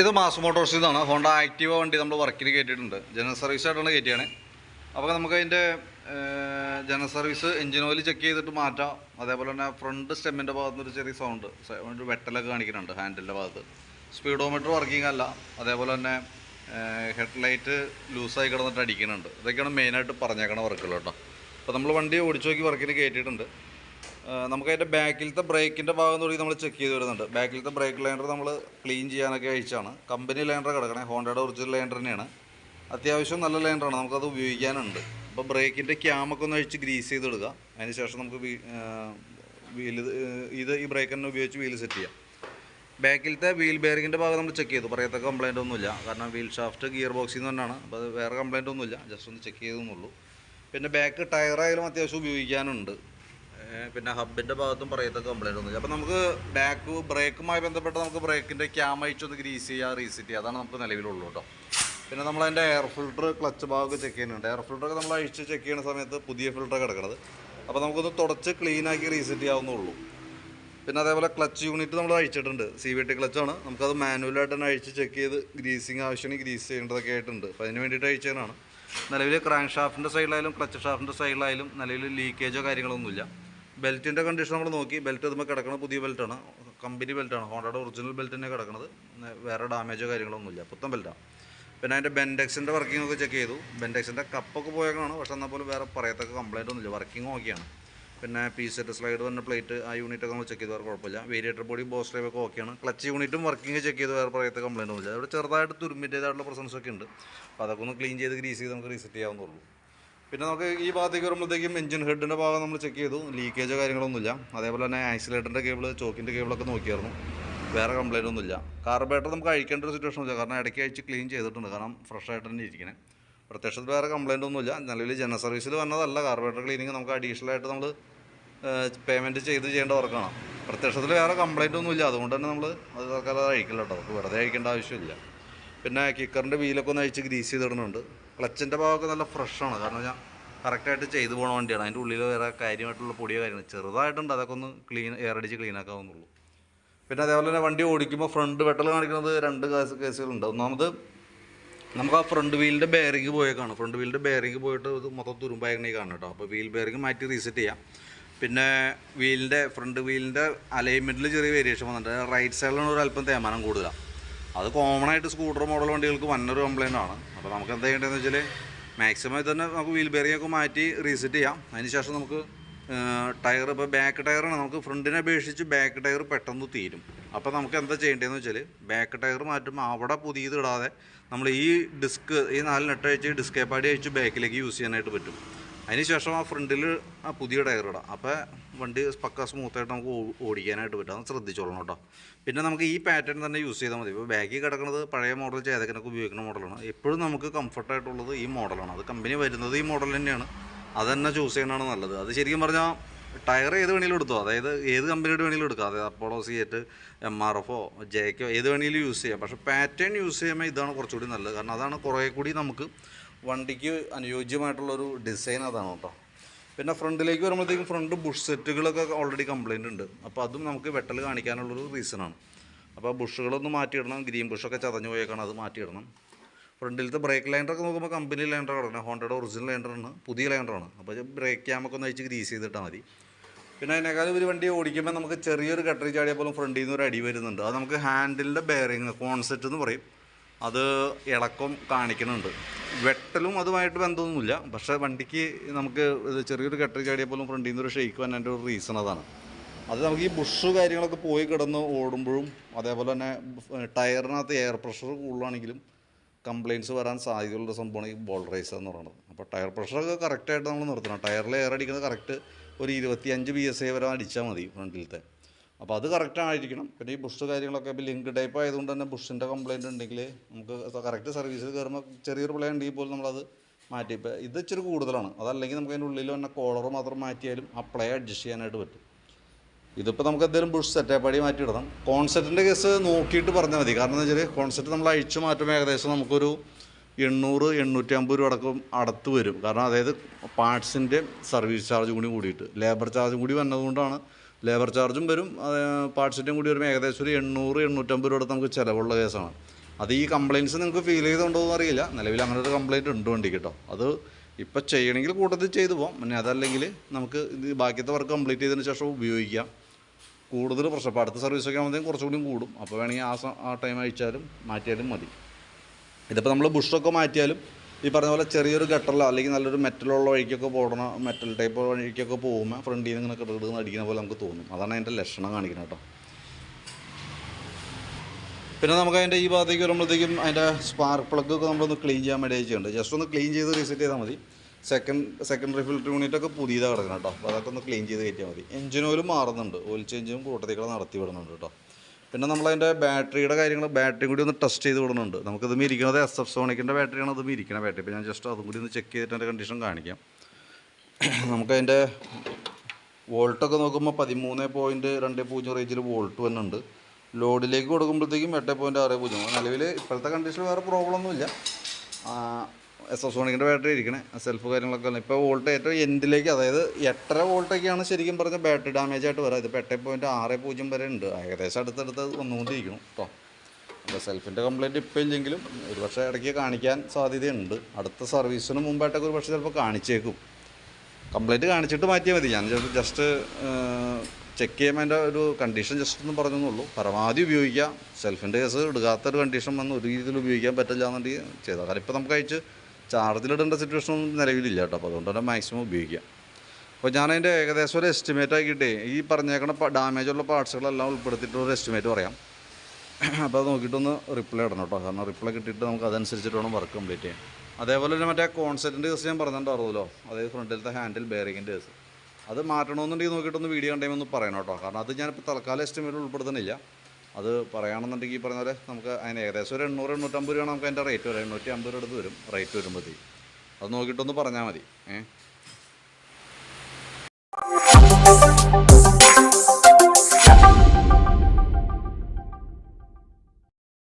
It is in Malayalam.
ഇത് മാസ് മോട്ടോഴ്സിൽ നിന്നാണ് ഹോണ്ട ആക്റ്റീവ വണ്ടി നമ്മൾ വർക്കിന് കയറ്റിയിട്ടുണ്ട് ജനറൽ സർവീസ് ആയിട്ടാണ് കയറ്റിയാണ് അപ്പോൾ നമുക്ക് അതിന്റെ general service engine oil check ചെയ്തിട്ട് മാറ്റാം. അതേപോലെ തന്നെ ഫ്രണ്ട് സ്റ്റെമ്മിന്റെ ഭാഗത്ത് നിന്ന് ഒരു ചെറിയ സൗണ്ട്. ഒരു വെട്ടലൊക്കെ കാണിക്കുന്നുണ്ട് ഹാൻഡിലിന്റെ ഭാഗത്ത്. സ്പീഡോമീറ്റർ വർക്കിംഗ് അല്ല. അതേപോലെ തന്നെ ഹെഡ് ഹെഡ്ലൈറ്റ് ലൂസായി കിടന്നിട്ട് അടിക്കുന്നുണ്ട്. ഇതൊക്കെയാണ് മെയിനായിട്ട് പറഞ്ഞേക്കണ വർക്കുകൾ കേട്ടോ. അപ്പോൾ നമ്മൾ വണ്ടി ഓടിച്ചു നോക്കി വർക്കിന് കയറ്റിയിട്ടുണ്ട് ഏഹ് നമുക്ക് അതിന്റെ ബാക്കിലത്തെ ബ്രേക്കിന്റെ ഭാഗം തുടങ്ങി നമ്മൾ ചെക്ക് ചെയ്ത് വരുന്നുണ്ട്. ബാക്കിലത്തെ ബ്രേക്ക് ലൈനർ നമ്മൾ ക്ലീൻ ചെയ്യാനൊക്കെ അയച്ചാണ്. കമ്പനി ലൈനർ കിടക്കണേ. ഹോണ്ടയുടെ ഒറിജിനൽ ലൈനർ തന്നെയാണ്. അത്യാവശ്യം നല്ല ലൈനറാണ് നമുക്കത് ഉപയോഗിക്കാനുണ്ട്. അപ്പോൾ ബ്രേക്കിന്റെ ക്യാമൊക്കെ ഒന്ന് അഴിച്ച് ഗ്രീസ് ചെയ്തിടുക അതിന് ശേഷം നമുക്ക് വീൽ ഇത് ഈ ബ്രേക്ക് തന്നെ ഉപയോഗിച്ച് വീൽ സെറ്റ് ചെയ്യാം. ബാക്കിലത്തെ വീൽ ബെയറിങ്ങിന്റെ ഭാഗം നമ്മൾ ചെക്ക് ചെയ്തു. പറയത്തക്ക കംപ്ലൈന്റ് ഒന്നുമില്ല. കാരണം വീൽ ഷാഫ്റ്റ് ഗിയർ ബോക്സിൽ നിന്ന് തന്നെയാണ് അപ്പോൾ വേറെ കംപ്ലൈന്റ് ഒന്നുമില്ല. ജസ്റ്റ് ഒന്ന് ചെക്ക് ചെയ്തെന്നുള്ളൂ പിന്നെ ബാക്ക് ടയറായാലും അത്യാവശ്യം ഉപയോഗിക്കാനുണ്ട്. പിന്നെ ഹബിന്റെ ഭാഗത്തും പറയത്ത കംപ്ലൈന്റ് ഒന്നുമില്ല. അപ്പോൾ നമുക്ക് ബാക്ക് ബ്രേക്കുമായി ബന്ധപ്പെട്ട് നമുക്ക് ബ്രേക്കിന്റെ ക്യാം അയച്ചൊന്ന് ഗ്രീസ് ചെയ്യുക റീസെറ്റ് ചെയ്യുക അതാണ് നമുക്ക് നിലവിലുള്ളൂ കേട്ടോ. പിന്നെ നമ്മൾ അതിന്റെ എയർ ഫിൽട്ടർ ക്ലച്ച് ഭാഗമൊക്കെ ചെക്ക് ചെയ്യുന്നുണ്ട്. എയർ ഫിൽട്ടർ ഒക്കെ നമ്മൾ അഴിച്ച് ചെക്ക് ചെയ്യുന്ന സമയത്ത് പുതിയ ഫിൽട്ടർ കിടക്കുന്നത് അപ്പോൾ നമുക്കൊന്ന് തുടച്ച് ക്ലീൻ ആക്കി റീസെറ്റ് ചെയ്യാവുന്നുള്ളൂ പിന്നെ അതേപോലെ ക്ലച്ച് യൂണിറ്റ് നമ്മൾ അഴിച്ചിട്ടുണ്ട്. സി വി ടി ക്ലച്ചാണ് നമുക്കത് മാനുവലായിട്ട് തന്നെ അഴിച്ച് ചെക്ക് ചെയ്ത് ഗ്രീസിങ് ആവശ്യമാണ് ഗ്രീസ് ചെയ്യേണ്ടതൊക്കെ ആയിട്ടുണ്ട്. അപ്പോൾ അതിന് വേണ്ടിയിട്ട് അഴിച്ചതാണ് നിലവിൽ ക്രാങ്ക് ഷാഫ്റ്റിന്റെ സൈഡിലായാലും ക്ലച്ച് ഷാഫ്റ്റിന്റെ സൈഡിലായാലും നിലവിൽ ലീക്കേജോ കാര്യങ്ങളൊന്നുമില്ല ബെൽറ്റിന്റെ കണ്ടീഷൻ നമ്മൾ നോക്കി. ബെൽറ്റ് അതുമ്പോൾ കിടക്കുന്ന പുതിയ ബെൽറ്റാണ്. കമ്പനി ബെൽറ്റാണ്. ഹോണ്ടയുടെ ഒറിജിനൽ ബെൽറ്റ് തന്നെ കിടക്കുന്നത് വേറെ ഡാമേജോ കാര്യങ്ങളൊന്നുമില്ല. പുത്തൻ ബെൽറ്റാണ് പിന്നെ അതിന്റെ ബെൻഡെക്സിന്റെ വർക്കിംഗ് ഒക്കെ ചെക്ക് ചെയ്തു. ബെൻഡെക്സിന്റെ കപ്പൊക്കെ പോയേക്കാണ്. പക്ഷെ എന്നാൽ പോലും വേറെ പറയത്തൊക്കെ കംപ്ലൈന്റ് ഒന്നുമില്ല. വർക്കിംഗ് ഓക്കെയാണ് പിന്നെ പി സെറ്റ് സ്ലൈഡ് വന്ന പ്ലേറ്റ് ആ യൂണിറ്റൊക്കെ നമ്മൾ ചെക്ക് ചെയ്ത്. വേറെ കുഴപ്പമില്ല. വേരിയേറ്റർ ബോഡി ബോസ് ഡ്രൈവ് ഒക്കെ ഓക്കെയാണ് ക്ലച്ച് യൂണിറ്റും വർക്കിംഗ് ചെക്ക് ചെയ്ത്. വേറെ പറയത്തെ കംപ്ലൈന്റ് ഒന്നുമില്ല. അവിടെ ചെറുതായിട്ട് തുരുമ്പിന്റേതായിട്ടുള്ള പ്രസൻസ് ഒക്കെ ഉണ്ട്. അപ്പോൾ അതൊക്കെ ഒന്ന് ക്ലീൻ ചെയ്ത് ഗ്രീസ് ചെയ്ത് നമുക്ക് റീസെറ്റ് ചെയ്യാവുന്നുള്ളൂ പിന്നെ നമുക്ക് ഈ ഭാഗത്തേക്ക് വരുമ്പോഴത്തേക്കും എഞ്ചിൻ ഹെഡിന്റെ ഭാഗം നമ്മൾ ചെക്ക് ചെയ്തു. ലീക്കേജോ കാര്യങ്ങളൊന്നുമില്ല. അതേപോലെ തന്നെ ആക്സിലേറ്ററിന്റെ കേബിൾ ചോക്കിന്റെ കേബിളൊക്കെ നോക്കിയായിരുന്നു. വേറെ കംപ്ലൈന്റ് ഒന്നുമില്ല. കാർബേറ്റർ നമുക്ക് അഴിക്കേണ്ട ഒരു സിറ്റുവേഷൻ ഇല്ല കാരണം ഇടയ്ക്ക് അഴിച്ച് ക്ലീൻ ചെയ്തിട്ടുണ്ട്. കാരണം ഫ്രഷ് ആയിട്ട് തന്നെ ഇരിക്കണേ. പ്രത്യക്ഷത്തിൽ വേറെ കംപ്ലൈന്റ് ഒന്നുമില്ല. നിലവിൽ ജന സർവീസിൽ വന്നതല്ല. കാർബേറ്റർ ക്ലീനിങ് നമുക്ക് അഡീഷണൽ ആയിട്ട് നമ്മൾ പേയ്മെന്റ് ചെയ്ത് ചെയ്യേണ്ട വർക്കാണ് പ്രത്യക്ഷത്തിൽ വേറെ കംപ്ലൈന്റ് ഒന്നുമില്ല. അതുകൊണ്ട് തന്നെ നമ്മൾ അത് തൽക്കാലം അത് അഴിക്കില്ല കേട്ടോ. വെറുതെ അഴിക്കേണ്ട ആവശ്യമില്ല. പിന്നെ കിക്കറിന്റെ വീലൊക്കെ ഒന്ന് അഴിച്ച് ഗ്രീസ് ചെയ്തിടുന്നുണ്ട്. ക്ലച്ചിന്റെ ഭാഗമൊക്കെ നല്ല ഫ്രഷാണ്. കാരണം ഞാൻ കറക്റ്റായിട്ട് ചെയ്തു പോണ വണ്ടിയാണ്. അതിന്റെ ഉള്ളിൽ വേറെ കാര്യമായിട്ടുള്ള പൊടിയോ കാര്യങ്ങൾ ചെറുതായിട്ടുണ്ട്. അതൊക്കെ ഒന്ന് ക്ലീൻ എയർ അടിച്ച് ക്ലീൻ ആക്കാവുന്നുള്ളൂ. പിന്നെ അതേപോലെ തന്നെ വണ്ടി ഓടിക്കുമ്പോൾ ഫ്രണ്ട് വെട്ടൽ കാണിക്കുന്നത് രണ്ട് കേസ് കേസുകളുണ്ട് ഒന്നാമത് നമുക്ക് ആ ഫ്രണ്ട് വീലിന്റെ ബെയറിങ് പോയേക്കാണ് ഫ്രണ്ട് വീലിന്റെ ബെയറിങ് പോയിട്ട് ഇത് മൊത്തം തുരുമ്പായി കാണും കേട്ടോ അപ്പോൾ വീൽ ബെയറിങ് മാറ്റി റീസെറ്റ് ചെയ്യാം. പിന്നെ വീലിന്റെ ഫ്രണ്ട് വീലിന്റെ അലൈൻമെന്റിൽ ചെറിയ വേരിയേഷൻ വന്നിട്ടുണ്ട്. റൈറ്റ് സൈഡിലാണ് ഒരു അല്പം തേമാനം കൂടുതലാണ് അത് കോമൺ ആയിട്ട് സ്കൂട്ടർ മോഡൽ വണ്ടികൾക്ക് വന്നൊരു കംപ്ലൈന്റ് ആണ്. അപ്പോൾ നമുക്ക് എന്താ ചെയ്യേണ്ടതെന്ന് വെച്ചാൽ മാക്സിമം തന്നെ നമുക്ക് വീൽ ബെയറിംഗ് ഒക്കെ മാറ്റി റീസെറ്റ് ചെയ്യാം. അതിന് ശേഷം നമുക്ക് ടയർ ഇപ്പോൾ ബാക്ക് ടയറാണ് നമുക്ക് ഫ്രണ്ടിനെ അപേക്ഷിച്ച് ബാക്ക് ടയർ പെട്ടെന്ന് തീരും. അപ്പോൾ നമുക്ക് എന്താ ചെയ്യേണ്ടതെന്ന് വെച്ചാൽ ബാക്ക് ടയർ മാറ്റുമ്പോൾ അവിടെ പുതിയത് ഇടാതെ നമ്മൾ ഈ ഡിസ്ക് ഈ നാല് നെട്ട് അഴിച്ച് ഡിസ്ക് പാടി അഴിച്ച് ബാക്കിലേക്ക് യൂസ് ചെയ്യാനായിട്ട് പറ്റും. അതിന് ശേഷം ആ ഫ്രണ്ടിൽ ആ പുതിയ ടയർ ഇടാം. അപ്പോൾ വണ്ടി പക്ക സ്മൂത്തായിട്ട് നമുക്ക് ഓടിക്കാനായിട്ട് പറ്റും. അത് ശ്രദ്ധിച്ചോളണം കേട്ടോ. പിന്നെ നമുക്ക് ഈ പാറ്റേൺ തന്നെ യൂസ് ചെയ്താൽ മതി. ഇപ്പോൾ ബാക്കിൽ കിടക്കുന്നത് പഴയ മോഡൽ ചേതകനൊക്കെ ഉപയോഗിക്കുന്ന മോഡലാണ് എപ്പോഴും നമുക്ക് കംഫർട്ടായിട്ടുള്ളത് ഈ മോഡലാണ് അത് കമ്പനി വരുന്നത് ഈ മോഡൽ തന്നെയാണ്. അത് തന്നെ ചൂസ് ചെയ്യണതാണ് നല്ലത്. അത് ശരിക്കും പറഞ്ഞാൽ ടയർ ഏത് വേണമെങ്കിലും എടുത്തോ. അതായത് ഏത് കമ്പനിയുടെ വേണമെങ്കിലും എടുക്കാം. അതായത് അപ്പോളോ സിയറ്റ് എം ആർ എഫോ ജെക്കോ ഏത് വേണമെങ്കിലും യൂസ് ചെയ്യാം. പക്ഷേ പാറ്റേൺ യൂസ് ചെയ്യുമ്പോൾ ഇതാണ് കുറച്ചുകൂടി നല്ലത്. കാരണം അതാണ് കുറേ കൂടി നമുക്ക് വണ്ടിക്ക് അനുയോജ്യമായിട്ടുള്ളൊരു ഡിസൈൻ അതാണ് കേട്ടോ. പിന്നെ ഫ്രണ്ടിലേക്ക് വരുമ്പോഴത്തേക്കും ഫ്രണ്ട് ബുഷ് സെറ്റുകളൊക്കെ ഓൾറെഡി കംപ്ലൈന്റ് ഉണ്ട്. അപ്പോൾ അതും നമുക്ക് വെട്ടൽ കാണിക്കാനുള്ളൊരു റീസണാണ് അപ്പോൾ ബുഷുകളൊന്ന് മാറ്റിയിടണം ഗ്രീൻ ബുഷൊക്കെ ചതഞ്ഞു പോയേക്കാണ് അത് മാറ്റിയിടണം. ഫ്രണ്ടിലത്തെ ബ്രേക്ക് ലൈൻഡറൊക്കെ നോക്കുമ്പോൾ കമ്പനി ലൈൻഡർ കിടക്കണം ഹോണ്ടയുടെ ഒറിജിനൽ ലൈനറാണ് പുതിയ ലൈനറാണ് അപ്പോൾ ബ്രേക്ക് ക്യാമൊക്കെ ഒന്ന് അഴിച്ച് ഗ്രീസ് ചെയ്തിട്ടാൽ മതി. പിന്നെ അതിനേക്കാളും ഒരു വണ്ടി ഓടിക്കുമ്പോൾ നമുക്ക് ചെറിയൊരു കട്ടറി ചാടിയാൽ പോലും ഫ്രണ്ടിൽ നിന്ന് ഒരു അടി വരുന്നുണ്ട്. അത് നമുക്ക് ഹാൻഡിലിന്റെ ബെയറിങ് കോൺസെറ്റ് എന്ന് പറയും. അത് ഇളക്കം കാണിക്കുന്നുണ്ട്. വെട്ടലും അതുമായിട്ട് ബന്ധമൊന്നുമില്ല. പക്ഷേ വണ്ടിക്ക് നമുക്ക് ചെറിയൊരു കെട്ടറി ചാടിയാൽ പോലും ഫ്രണ്ടിൽ നിന്ന് ഒരു ഷെയ്ക്ക് വന്നതിന്റെ ഒരു റീസൺ അതാണ്. അത് നമുക്ക് ഈ ബുഷ് കാര്യങ്ങളൊക്കെ പോയി കിടന്ന് ഓടുമ്പോഴും അതേപോലെ തന്നെ ടയറിനകത്ത് എയർ പ്രഷർ കൂടുതലാണെങ്കിലും കംപ്ലയിന്റ്സ് വരാൻ സാധ്യതയുള്ള സംഭവമാണ് ഈ ബോൾ റൈസർ എന്ന് പറയുന്നത്. അപ്പോൾ ടയർ പ്രഷറൊക്കെ കറക്റ്റായിട്ട് നമ്മൾ നിർത്തണം. ടയറിൽ എയർ അടിക്കുന്നത് കറക്റ്റ് ഒരു ഇരുപത്തിയഞ്ച് ബി എസ് ഐ വരെ അടിച്ചാൽ മതി ഫ്രണ്ടിലത്തെ അപ്പോൾ അത് കറക്റ്റ് ആയിരിക്കണം. പിന്നെ ഈ ബുഷ് കാര്യങ്ങളൊക്കെ ഇപ്പോൾ ലിങ്ക് ടൈപ്പ് ആയതുകൊണ്ട് തന്നെ ബുഷിന്റെ കംപ്ലയിന്റ് ഉണ്ടെങ്കിൽ നമുക്ക് കറക്റ്റ് സർവീസിൽ കയറുമ്പോൾ ചെറിയൊരു പ്ലേ ഉണ്ടെങ്കിൽ പോലും നമ്മളത് മാറ്റി. ഇപ്പോൾ ഇത് ഇച്ചിരി കൂടുതലാണ്. അതല്ലെങ്കിൽ നമുക്ക് അതിന്റെ ഉള്ളിൽ തന്നെ കോളർ മാത്രം മാറ്റിയാലും ആ പ്ലേ അഡ്ജസ്റ്റ് ചെയ്യാനായിട്ട് പറ്റും. ഇതിപ്പോൾ നമുക്ക് എന്തെങ്കിലും ബുഷ് സെറ്റപ്പ് അടി മാറ്റിയിടണം. കോൺസെപ്റ്റിന്റെ കേസ് നോക്കിയിട്ട് പറഞ്ഞാൽ മതി. കാരണം എന്താ വെച്ചാൽ കോൺസെപ്റ്റ് നമ്മൾ അഴിച്ചു മാറ്റുമ്പോൾ ഏകദേശം നമുക്കൊരു എണ്ണൂറ് എണ്ണൂറ്റി അമ്പത് രൂപ അടക്കം അടുത്ത് വരും. കാരണം അതായത് പാർട്സിന്റെ സർവീസ് ചാർജ് കൂടി കൂടിയിട്ട് ലേബർ ചാർജ് കൂടി വന്നതുകൊണ്ടാണ് ലേബർ ചാർജും വരും. പാർട്ട്സിറ്റും കൂടി വരുമ്പോൾ ഏകദേശം ഒരു എണ്ണൂറ് എണ്ണൂറ്റമ്പത് രൂപ അടുത്ത് നമുക്ക് ചിലവുള്ള കേസാണ്. അത് ഈ കംപ്ലയിൻസ് നിങ്ങൾക്ക് ഫീൽ ചെയ്തുണ്ടോ എന്ന് അറിയില്ല. നിലവിൽ അങ്ങനെ ഒരു കംപ്ലയിന്റ് ഉണ്ട് വണ്ടി കേട്ടോ. അത് ഇപ്പോൾ ചെയ്യണമെങ്കിൽ കൂട്ടത്തിൽ ചെയ്തു പോകാം പിന്നെ അതല്ലെങ്കിൽ നമുക്ക് ഇത് ബാക്കിയത്തെ വർക്ക് കംപ്ലീറ്റ് ചെയ്തതിന് ശേഷം ഉപയോഗിക്കാം. കൂടുതൽ പ്രശ്നം. അടുത്ത സർവീസൊക്കെ ആകുമ്പോഴത്തേക്കും കുറച്ചുകൂടി കൂടും. അപ്പോൾ വേണമെങ്കിൽ ആ ആ ടൈം അയച്ചാലും മാറ്റിയാലും മതി. ഇതിപ്പോൾ നമ്മൾ ബുഷൊക്കെ മാറ്റിയാലും ഈ പറഞ്ഞ പോലെ ചെറിയൊരു ഗട്ടറിലോ അല്ലെങ്കിൽ നല്ലൊരു മെറ്റലുള്ള വഴിക്കൊക്കെ പോകണ മെറ്റൽ ടൈപ്പ് വഴിക്കൊക്കെ പോകുമ്പോൾ ഫ്രണ്ടിൽ നിന്ന് ഇങ്ങനെ കിടന്ന് അടിക്കുന്ന പോലെ നമുക്ക് തോന്നും. അതാണ് അതിന്റെ ലക്ഷണം കാണിക്കുന്നത് കേട്ടോ. പിന്നെ നമുക്ക് അതിന്റെ ഈ ഭാഗത്തേക്ക് വരുമ്പോഴത്തേക്കും അതിന്റെ സ്പാർക്ക് പ്ലഗ് ഒക്കെ നമ്മളൊന്ന് ക്ലീൻ ചെയ്യാൻ വേണ്ടി ജസ്റ്റ് ഒന്ന് ക്ലീൻ ചെയ്ത് റീസെറ്റ് ചെയ്താൽ മതി. സെക്കൻഡ് സെക്കൻഡറി ഫിൽറ്റർ യൂണിറ്റൊക്കെ പുതിയതാണ് കിടക്കണം കേട്ടോ. അപ്പോൾ അതൊക്കെ ഒന്ന് ക്ലീൻ ചെയ്ത് കയറ്റിയാൽ മതി. എഞ്ചിൻ ഓയിൽ മാറുന്നുണ്ട്. ഓയിൽ ചേഞ്ചും കൂട്ടത്തേക്കൂടെ നടത്തി വിടുന്നുണ്ട് കേട്ടോ. പിന്നെ നമ്മളതിന്റെ ബാറ്ററിയുടെ കാര്യങ്ങൾ ബാറ്ററി കൂടി ഒന്ന് ടെസ്റ്റ് ചെയ്ത് വിടുന്നുണ്ട്. നമുക്കിത് ഇരിക്കുന്നത് എസ് എഫ് സോണിക്കിന്റെ ബാറ്ററിയാണ് അത് ഇരിക്കുന്ന ബാറ്ററി. ഇപ്പോൾ ഞാൻ ജസ്റ്റ് അതും കൂടി ഒന്ന് ചെക്ക് ചെയ്തിട്ട് കണ്ടീഷൻ കാണിക്കാം. നമുക്കതിന്റെ വോൾട്ടൊക്കെ നോക്കുമ്പോൾ പതിമൂന്ന് പോയിന്റ് രണ്ട് പൂജ്യം റേഞ്ചിൽ വോൾട്ട് വരുന്നുണ്ട്. ലോഡിലേക്ക് കൊടുക്കുമ്പോഴത്തേക്കും എട്ട് പോയിന്റ് ആറ് പൂജ്യം. നിലവിൽ ഇപ്പോഴത്തെ കണ്ടീഷൻ വേറെ പ്രോബ്ലം ഒന്നുമില്ല. എസ് എസ് സോണിക്കിന്റെ ബാറ്ററി ഇരിക്കണേ സെൽഫ് കാര്യങ്ങളൊക്കെ വന്നു. ഇപ്പോൾ വോൾട്ട് ഏറ്റവും എൻഡിലേക്ക് അതായത് എട്ടര വോൾട്ടൊക്കെയാണ് ശരിക്കും പറഞ്ഞ ബാറ്ററി ഡാമേജ് ആയിട്ട് വരാം. ഇതിപ്പോൾ എട്ട് പോയിന്റ് ആറ് പൂജ്യം വരെ ഉണ്ട്. ഏകദേശം അടുത്തടുത്ത് വന്നുകൊണ്ടിരിക്കണം കേട്ടോ അപ്പോൾ സെൽഫിന്റെ കംപ്ലയിന്റ് ഇപ്പോൾ ഇല്ലെങ്കിലും ഒരു പക്ഷേ ഇടയ്ക്ക് കാണിക്കാൻ സാധ്യതയുണ്ട്. അടുത്ത സർവീസിന് മുമ്പായിട്ടൊക്കെ ഒരു പക്ഷേ ചിലപ്പോൾ കാണിച്ചേക്കും. കംപ്ലയിന്റ് കാണിച്ചിട്ട് മാറ്റിയാൽ മതി. ഞാൻ ജസ്റ്റ് ചെക്ക് ചെയ്യുമ്പോൾ അതിന്റെ ഒരു കണ്ടീഷൻ ജസ്റ്റ് ഒന്ന് പറഞ്ഞെന്നുള്ളൂ. പരമാവധി ഉപയോഗിക്കാം. സെൽഫിന്റെ കേസ് എടുക്കാത്തൊരു കണ്ടീഷൻ വന്ന് ഒരു രീതിയിൽ ഉപയോഗിക്കാൻ പറ്റില്ല എന്നുണ്ടെങ്കിൽ ചെയ്താൽ കാരണം ഇപ്പോൾ നമുക്ക് അയച്ച് ചാർജിലിടേണ്ട സിറ്റുവേഷൻ ഒന്നും നിലവിലില്ല കേട്ടോ. അപ്പോൾ അതുകൊണ്ട് തന്നെ മാക്സിമം ഉപയോഗിക്കാം അപ്പോൾ ഞാൻ അതിന്റെ ഏകദേശം ഒരു എസ്റ്റിമേറ്റ് ആക്കിയിട്ടേ ഈ പറഞ്ഞേക്കണ ഡാമേജ് ഉള്ള പാർട്സുകളെല്ലാം ഉൾപ്പെടുത്തിയിട്ട് ഒരു എസ്റ്റിമേറ്റ് പറയാം. അപ്പോൾ അത് നോക്കിയിട്ടൊന്ന് റിപ്ലൈ ഇടണം കേട്ടോ. കാരണം റിപ്ലൈ കിട്ടിയിട്ട് നമുക്ക് അതനുസരിച്ചിട്ട് വേണം വർക്ക് കംപ്ലീറ്റ് ചെയ്യാം അതേപോലെ തന്നെ മറ്റേ കോൺസെറ്റിന്റെ കേസ് ഞാൻ പറഞ്ഞിട്ടുണ്ടാവുമല്ലോ അതായത് ഫ്രണ്ടിലത്തെ ഹാൻഡിൽ ബെയറിങ്ങിന്റെ കേസ് അത് മാറ്റണമെന്നുണ്ടെങ്കിൽ നോക്കിയിട്ടൊന്ന് വീഡിയോ കണ്ടെങ്കിൽ ഒന്ന് പറയണം കേട്ടോ. കാരണം അത് ഞാനിപ്പോൾ തൽക്കാലം എസ്റ്റിമേറ്റ് ഉൾപ്പെടുത്തുന്നില്ല. അത് പറയുകയാണെന്നുണ്ടെങ്കിൽ ഈ പറഞ്ഞ പോലെ നമുക്ക് അതിന് ഏകദേശം ഒരു എണ്ണൂറ് എണ്ണൂറ്റമ്പത് രൂപയാണ് നമുക്ക് അതിന്റെ റേറ്റ് വരും. എണ്ണൂറ്റി അമ്പത് രൂപ അടുത്ത് വരും. റേറ്റ് വരുമ്പോഴത്തേക്ക് അത് നോക്കിയിട്ടൊന്ന് പറഞ്ഞാൽ മതി. ഏഹ്